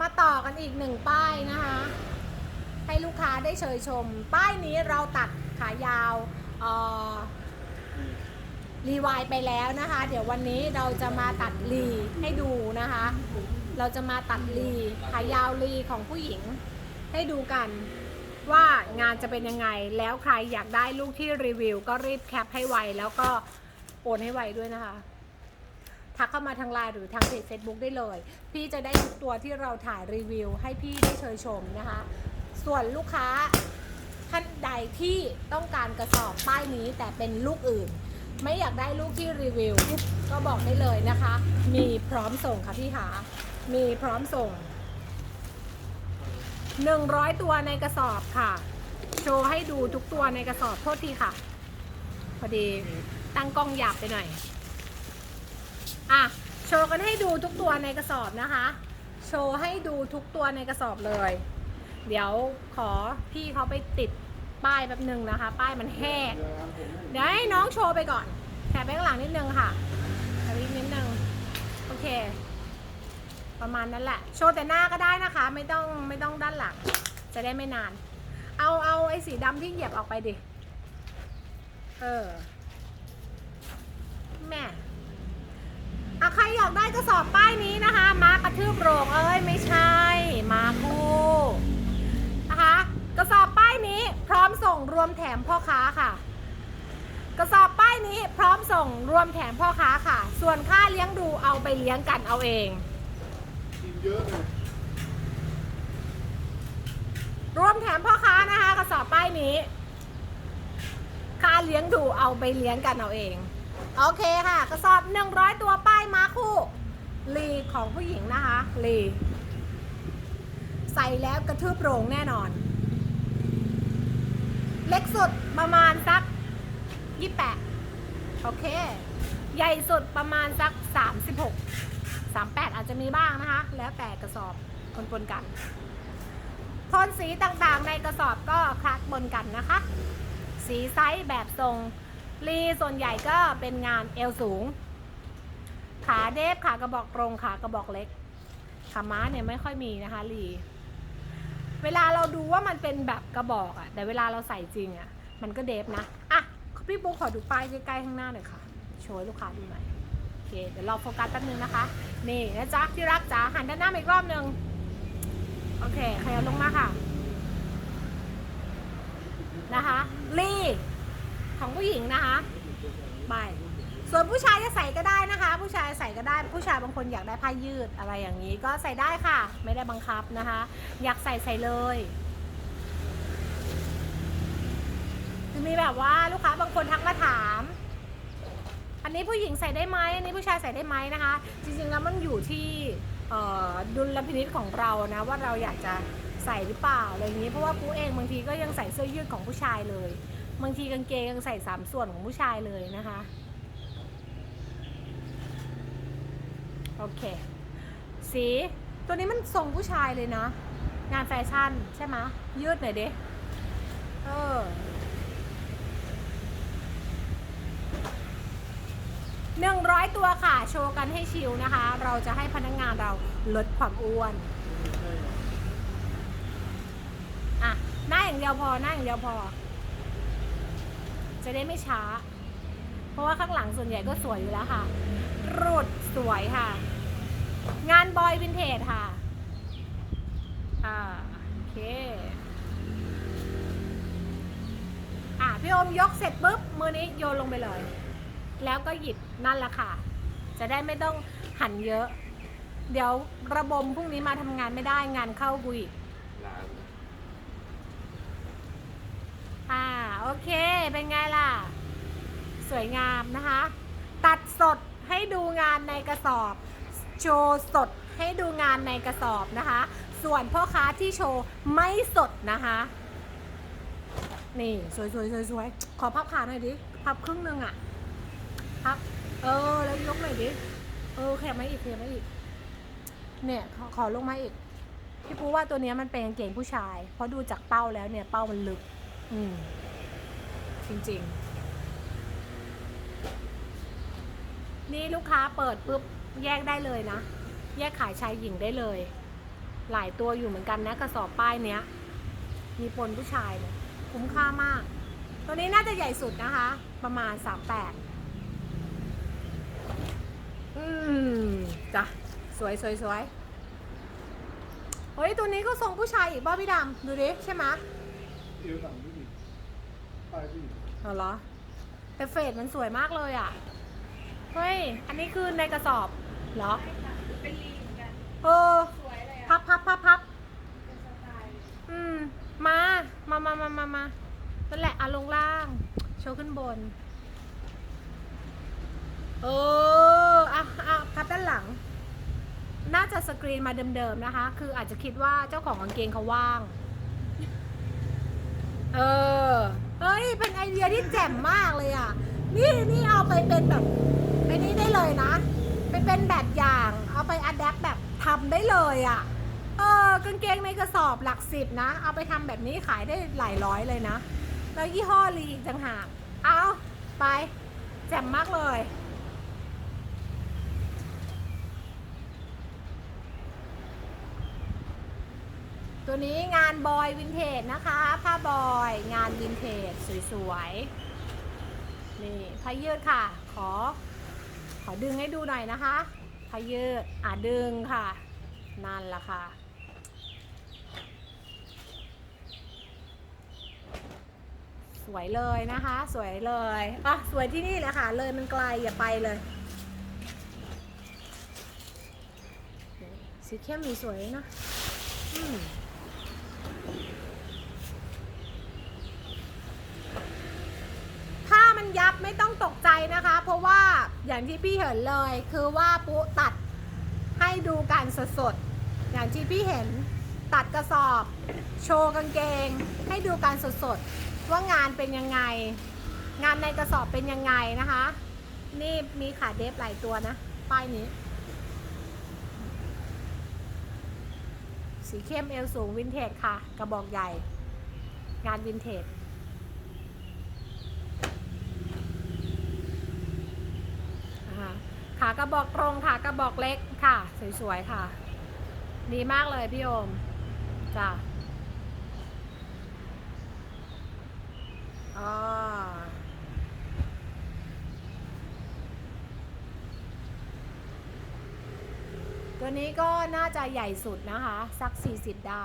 มาต่อกันอีกหนึ่งป้ายนะคะ ให้ลูกค้าได้เชยชม ป้ายนี้เราตัดขายาวรีวายไปแล้วนะคะ เดี๋ยววันนี้เราจะมาตัดรีให้ดูนะคะ เราจะมาตัดรีขายาวรีของผู้หญิง ให้ดูกันว่างานจะเป็นยังไง แล้วใครอยากได้ลูกที่รีวิว ก็รีบแคปให้ไวแล้วก็โอนให้ไวด้วยนะคะ ทักเข้ามาทางไลน์หรือทางเพจ Facebook ได้เลย พี่จะได้ทุกตัวที่เราถ่ายรีวิว ให้พี่ได้เชยชมนะคะ ส่วนลูกค้าท่านใดที่ต้องการกระสอบป้ายนี้แต่เป็นลูกอื่น ไม่อยากได้ลูกที่รีวิว ก็บอกได้เลยนะคะ มีพร้อมส่งค่ะพี่หามีพร้อมส่ง 100 ตัวในกระสอบค่ะ โชว์ให้ดูทุกตัวในกระสอบโทษทีค่ะ พอดีตั้งกล้องหยาบไปหน่อย อะโชว์กันให้ดูทุกตัวในกระสอบนะคะ โชว์ให้ดูทุกตัวในกระสอบเลย เดี๋ยวขอพี่เขาไปติดป้ายแป๊บหนึ่งนะคะ ป้ายมันแห้งเดี๋ยวให้น้องโชว์ไปก่อนแถบไปข้างหลังนิดนึงค่ะแถบนิดนึงโอเค ประมาณนั้นแหละ โชว์แต่หน้าก็ได้นะคะ ไม่ต้องไม่ต้องด้านหลัง จะได้ไม่นาน เอาเอาไอ้สีดำที่เหยียบออกไปดิ เออ แม่ อะใครอยากได้กระสอบป้ายนี้นะคะ มากระทืบโรงเอ้ยไม่ใช่ มาคู่นะคะ กระสอบป้ายนี้พร้อมส่งรวมแถมพ่อค้าค่ะ กระสอบป้ายนี้พร้อมส่งรวมแถมพ่อค้าค่ะ ส่วนค่าเลี้ยงดูเอาไปเลี้ยงกันเอาเองเยอะเลยรวมแถมพ่อค้านะคะ กระสอบป้ายนี้ ค่าเลี้ยงดูเอาไปเลี้ยงกันเอาเอง โอเคค่ะ กระสอบ 100 ตัวป้ายมาคู่ลีของผู้หญิงนะคะลีใส่แล้วกระทืบโรงแน่นอน เล็กสุดประมาณสัก 28 โอเค ใหญ่สุดประมาณสัก 36 38 อาจจะมีบ้างนะคะ แล้วแต่กระสอบปนกันโทนสีต่างๆในกระสอบก็คลักบนกันนะคะ สีไซส์แบบทรง รีส่วนใหญ่ก็เป็นงานเอวสูง ขาเดฟขากระบอกตรงขากระบอกเล็ก ขาม้าเนี่ยไม่ค่อยมีนะคะรีเวลาเราดูว่ามันเป็นแบบกระบอกอะแต่เวลาเราใส่จริงอะมันก็เดฟนะอะพี่ปุ๊กขอดูป้ายใกล้ๆข้างหน้าหน่อยค่ะ โชว์ลูกค้าดูหน่อยโอเคเดี๋ยวเราโฟกัสแป๊บนึงนะคะ นี่นะจ๊ะที่รักจ๋าหันด้านหน้ามาอีกรอบนึงโอเคขยับลงมาค่ะ นะคะรี ของผู้หญิงนะคะไปส่วนผู้ชายจะใส่ก็ได้นะคะ ผู้ชายใส่ก็ได้ ผู้ชายบางคนอยากได้ผ้ายืดอะไรอย่างนี้ก็ใส่ได้ค่ะ ไม่ได้บังคับนะคะ อยากใส่ใส่เลยจะมีแบบว่าลูกค้าบางคนทักมาถาม อันนี้ผู้หญิงใส่ได้ไหมอันนี้ผู้ชายใส่ได้ไหมนะคะ จริงๆแล้วมันอยู่ที่ดุลพินิจของเรานะว่าเราอยากจะใส่หรือเปล่าอะไรอย่างนี้เพราะว่ากูเองบางทีก็ยังใส่เสื้อยืดของผู้ชายเลย บางทีกางเกงยังใส่สามส่วนของผู้ชายเลยนะคะ โอเค สีตัวนี้มันทรงผู้ชายเลยนะ งานแฟชั่นใช่ไหมยืดหน่อยดิเออหนึ่งร้อยตัวค่ะ โชว์กันให้ชิลนะคะ เราจะให้พนักงานเราลดความอ้วนอะหน้าอย่างเดียวพอหน้าอย่างเดียวพอ จะได้ไม่ช้า เพราะว่าข้างหลังส่วนใหญ่ก็สวยอยู่แล้วค่ะ รูดสวยค่ะ งานบอยวินเทจค่ะ อ่าโอเค อะพี่อมยกเสร็จปุ๊บมือนี้โยนลงไปเลย แล้วก็หยิบนั่นแหละค่ะ จะได้ไม่ต้องหันเยอะ เดี๋ยวระบมพรุ่งนี้มาทำงานไม่ได้งานเข้ากูอีก ร้าน อ่าโอ เค เป็นไงล่ะ สวยงามนะคะ ตัดสดให้ดูงานในกระสอบ โชว์สดให้ดูงานในกระสอบนะคะ ส่วนพ่อค้าที่โชว์ไม่สดนะคะ นี่สวยสวยสวยสวยขอพับขาหน่อยดิ พับครึ่งหนึ่งอะพับ เออ แล้วยกหน่อยดิ เออแขยับมาอีกแขยับมาอีก เนี่ยขอขอลงมาอีก พี่ปูว่าตัวนี้มันเป็นกางเกงผู้ชาย เพราะดูจากเป้าแล้วเนี่ย เป้ามันลึก อืม จริง ๆ นี่ลูกค้าเปิดปุ๊บแยกได้เลยนะ แยกขายชายหญิงได้เลย หลายตัวอยู่เหมือนกันนะกระสอบป้ายเนี้ย มีปนผู้ชายเลยคุ้มค่ามาก ตัวนี้น่าจะใหญ่สุดนะคะ ประมาณ38อืมจ้ะสวยสวยสวยเฮ้ย ตัวนี้ก็ทรงผู้ชายอีกบ้าพี่ดำ ดูดิ ใช่ไหมะ เอวต่ำผู้หญิงปลายผู้หญิง เอาเหรอแต่เฟดมันสวยมากเลยอะ เฮ้ย อันนี้คือในกระสอบเหรอ เป็นลีเหมือนกัน เออ สวยเลยพัอะบพับพับพับเป็นสไตล์อืม มา มามามามามานั่นแหละอะลงล่าง โชว์ขึ้นบน เออ อะอะพับด้านหลัง น่าจะสกรีนมาเดิมๆนะคะ คืออาจจะคิดว่าเจ้าของกางเกงเขาว่าง เออ เฮ้ย เป็นไอเดียที่แจ่มมากเลยอะ นี่นี่เอาไปเป็นแบบไปนี้ได้เลยนะ ไปเป็นแบบอย่าง เอาไปอัดแอปแบบทำได้เลยอะ เออกางเกงในกระสอบหลักสิบนะ เอาไปทำแบบนี้ขายได้หลายร้อยเลยนะ แล้วยี่ห้อลีอีกต่างหาก เอาไปแจ่มมากเลย ตัวนี้งานบอยวินเทจนะคะ ผ้าบอยงานวินเทจสวยๆ นี่ผ้ายืดค่ะ ขอ ขอดึงให้ดูหน่อยนะคะผ้ายืดอะดึงค่ะ นั่นละค่ะสวยเลยนะคะ สวยเลยอะสวยที่นี่แหละค่ะ เลยมันไกลอย่าไปเลย สีเข้มมีสวยนะ อืมถ้ามันยับไม่ต้องตกใจนะคะ เพราะว่า อย่างที่พี่เห็นเลยคือว่าปุ๊ตัดให้ดูการสดๆอย่างที่พี่เห็นตัดกระสอบ โชว์กางเกง ให้ดูการสดๆว่างานเป็นยังไง งานในกระสอบเป็นยังไงนะคะ นี่มีขาเดฟหลายตัวนะป้ายนี้ สีเข้มเอวสูงวินเทจค่ะ กระบอกใหญ่ งานวินเทจอ่า ขากระบอกตรงขากระบอกเล็กค่ะ สวยๆค่ะ ดีมากเลยพี่โอมจ้ะอ๋อตัวนี้ก็น่าจะใหญ่สุดนะคะ สัก 40 ได้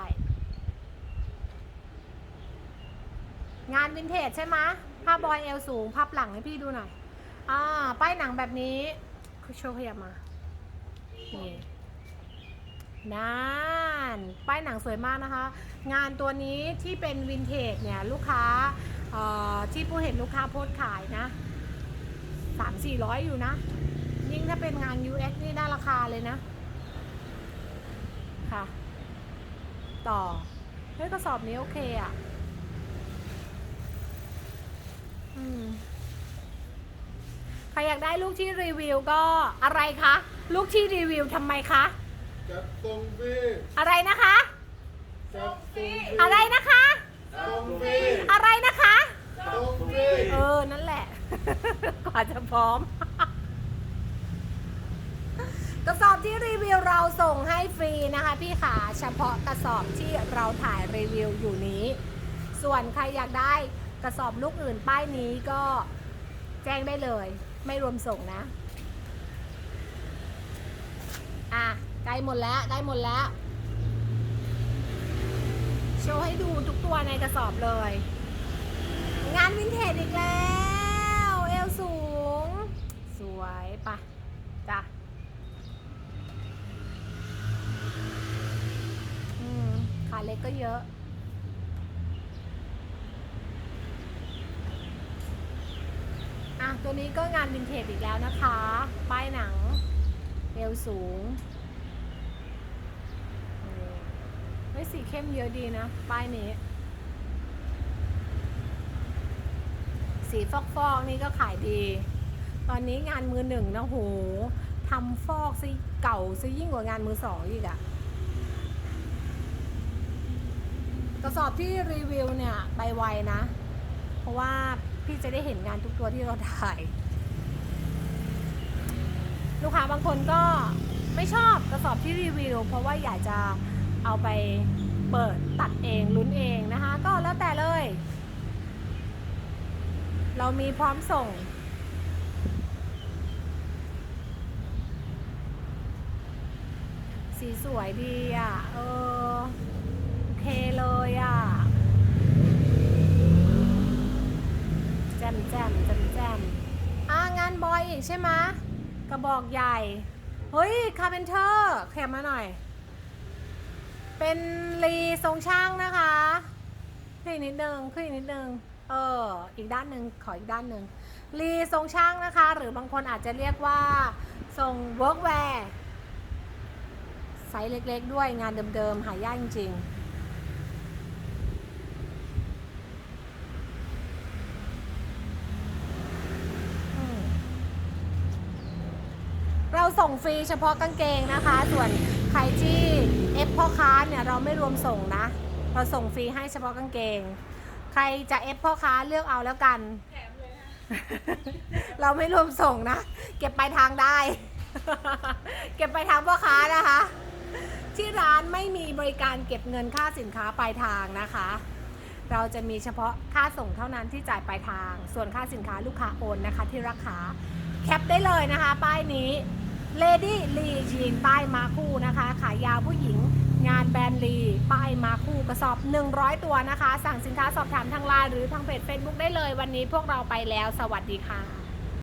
งานวินเทจใช่ไหมผ้าบอยเอวสูง พับหลังให้พี่ดูหน่อย อ่า ป้ายหนังแบบนี้ โชว์ขยับมา นี่นั่นป้ายหนังสวยมากนะคะ งานตัวนี้ที่เป็นวินเทจเนี่ยลูกค้าที่ผู้เห็นลูกค้าโพสขายนะสามสี่ร้อยอยู่นะ ยิ่งถ้าเป็นงาน UX นี่ได้ราคาเลยนะ ค่ะ ต่อ เฮ้ยกระสอบนี้โอเคอะ่ะ อืม ครอยากได้ลูกที่รีวิวก็อะไรคะ ลูกที่รีวิวทำไมคะ จัดทรงฟรีอะไรนะคะ จัดทรงฟรีอะไรนะคะทรงฟรีอะไรนะคะทรงฟรีเออ นั่นแหละ กว่าจะพร้อม กระสอบที่รีวิวเราส่งให้ฟรีนะคะพี่ขา เฉพาะกระสอบที่เราถ่ายรีวิวอยู่นี้ ส่วนใครอยากได้กระสอบลูกอื่นป้ายนี้ก็แจ้งได้เลย ไม่รวมส่งนะ อะใกล้หมดแล้วใกล้หมดแล้ว โชว์ให้ดูทุกตัวในกระสอบเลย งานวินเทจอีกแล้ว เอวสูง สวยปะจ้ะขาเล็กก็เยอะ อะ ตัวนี้ก็งานวินเทจอีกแล้วนะคะ ป้ายหนังเอวสูงนี่เฮ้ยสีเข้มเยอะดีนะ ป้ายนี้ สีฟอกฟอกๆนี่ก็ขายดี ตอนนี้งานมือหนึ่งนะโหทำฟอกซิเก่าซิยิ่งกว่างานมือสองอีกอะกระสอบที่รีวิวเนี่ย ไปไวนะ เพราะว่าพี่จะได้เห็นงานทุกตัวที่เราถ่าย ลูกค้าบางคนก็ไม่ชอบกระสอบที่รีวิว เพราะว่าอยากจะเอาไปเปิดตัดเองลุ้นเองนะคะ ก็แล้วแต่เลย เรามีพร้อมส่งสีสวยดีอะ เออ โอเคเลยอะ แจมแจมแจมแจมอ่างา นบอยอีกใช่ไหมกระบอกใหญ่ เฮ้ยคาร์เพนเตอร์แคมมาหน่อย เป็นรีทรงช่างนะคะขึ้นอีกนิดนึงขึ้นอีกนิดนึงเอออีกด้านหนึ่งขออีกด้านหนึ่งรีทรงช่างนะคะ หรือบางคนอาจจะเรียกว่าทรงเวิร์กแวร์ไซส์เล็กๆด้วยงานเดิมๆ หายากจริงๆ เราส่งฟรีเฉพาะกางเกงนะคะ ส่วนใครที่เอฟพ่อค้าเนี่ยเราไม่รวมส่งนะ เราส่งฟรีให้เฉพาะกางเกง ใครจะเอฟพ่อค้าเลือกเอาแล้วกันแถมเลยนะเราไม่รวมส่งนะ เก็บปลายทางได้ เก็บปลายทางพ่อค้านะคะ ที่ร้านไม่มีบริการเก็บเงินค่าสินค้าปลายทางนะคะ เราจะมีเฉพาะค่าส่งเท่านั้นที่จ่ายปลายทาง ส่วนค่าสินค้าลูกค้าโอนนะคะ ที่ราคาแคปได้เลยนะคะ ป้ายนี้ เลดี้ลียีนป้ายมาคู่นะคะ ขายยาวผู้หญิงงานแบรนด์ลีป้ายมาคู่กระสอบ 100 ตัวนะคะ สั่งสินค้าสอบถามทางไลน์หรือทางเพจ Facebook ได้เลย วันนี้พวกเราไปแล้ว สวัสดีค่ะ